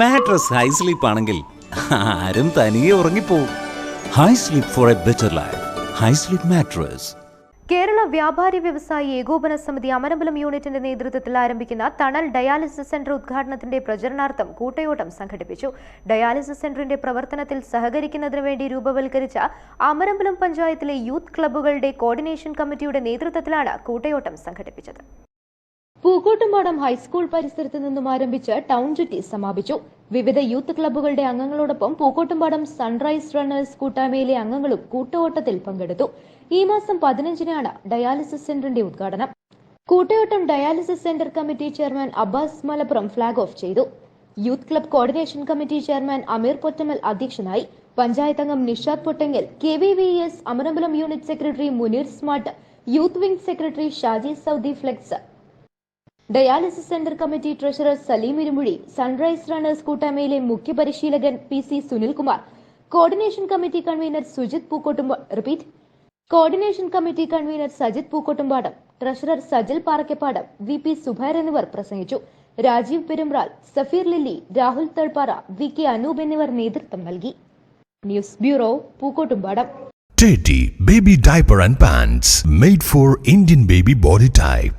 Mattress high sleep ആണെങ്കിൽ ആരും തനിയെ ഉറങ്ങിപ്പോവും. High sleep for a better life high sleep mattress Kerala വ്യാപാരി വ്യവസായി ഏകോപന സമിതി അമരമ്പലം യൂണിറ്റിന്റെ നേതൃത്വത്തിൽ ആരംഭിക്കുന്ന തണൽ ഡയാലിസിസ് സെന്റർ ഉദ്ഘാടനത്തിന്റെ പ്രചരണാർത്ഥം കൂട്ടയോട്ടം സംഘടിപ്പിച്ചു. ഡയാലിസിസ് സെന്ററിന്റെ പ്രവർത്തനത്തിൽ സഹകരിക്കുന്നതിന് വേണ്ടി രൂപവൽക്കരിച്ച അമരമ്പലം പഞ്ചായത്തിലെ യൂത്ത് ക്ലബ്ബുകളുടെ കോർഡിനേഷൻ കമ്മിറ്റിയുടെ നേതൃത്വത്തിലാണ് കൂട്ടയോട്ടം സംഘടിപ്പിച്ചത്. പൂക്കോട്ടുംപാടം ഹൈസ്കൂൾ പരിസരത്ത് നിന്നും ആരംഭിച്ച് ടൗൺ ചുറ്റി സമാപിച്ചു. വിവിധ യൂത്ത് ക്ലബ്ബുകളുടെ അംഗങ്ങളോടൊപ്പം പൂക്കോട്ടുംപാടം സൺറൈസ് റണ്ണേഴ്സ് കൂട്ടായ്മയിലെ അംഗങ്ങളും കൂട്ടയോട്ടത്തിൽ പങ്കെടുത്തു. ഈ മാസം പതിനഞ്ചിനാണ് ഡയാലിസിസ് സെന്ററിന്റെ ഉദ്ഘാടനം. കൂട്ടയോട്ടം dialysis centre committee chairman Abbas Malappuram flag off ചെയ്തു. Youth club coordination committee chairman Ameer Pottamal അധ്യക്ഷനായി. പഞ്ചായത്ത് അംഗം Nishad Pottangal K V V S Amarambalam unit secretary Muneer smart youth wing secretary Shaji Saudi flex dialysis centre committee treasurer Saleem Irumuzhi sunrise runners കൂട്ടായ്മയിലെ മുഖ്യ പരിശീലകൻ P C Sunilkumar coordination committee convener Sujith Pookkottum repeat coordination committee convener Sajith Pookkottumpadam treasurer Sajil Parakkappadam V P Zubair എന്നിവർ പ്രസംഗിച്ചു. Rajeev Perumbral Safeer Lilly Rahul Thalpara V K Anoop എന്നിവർ നേതൃത്വം നൽകി. News bureau Pookkottumpadam. Teddy Baby Diaper and Pants made for Indian baby body type.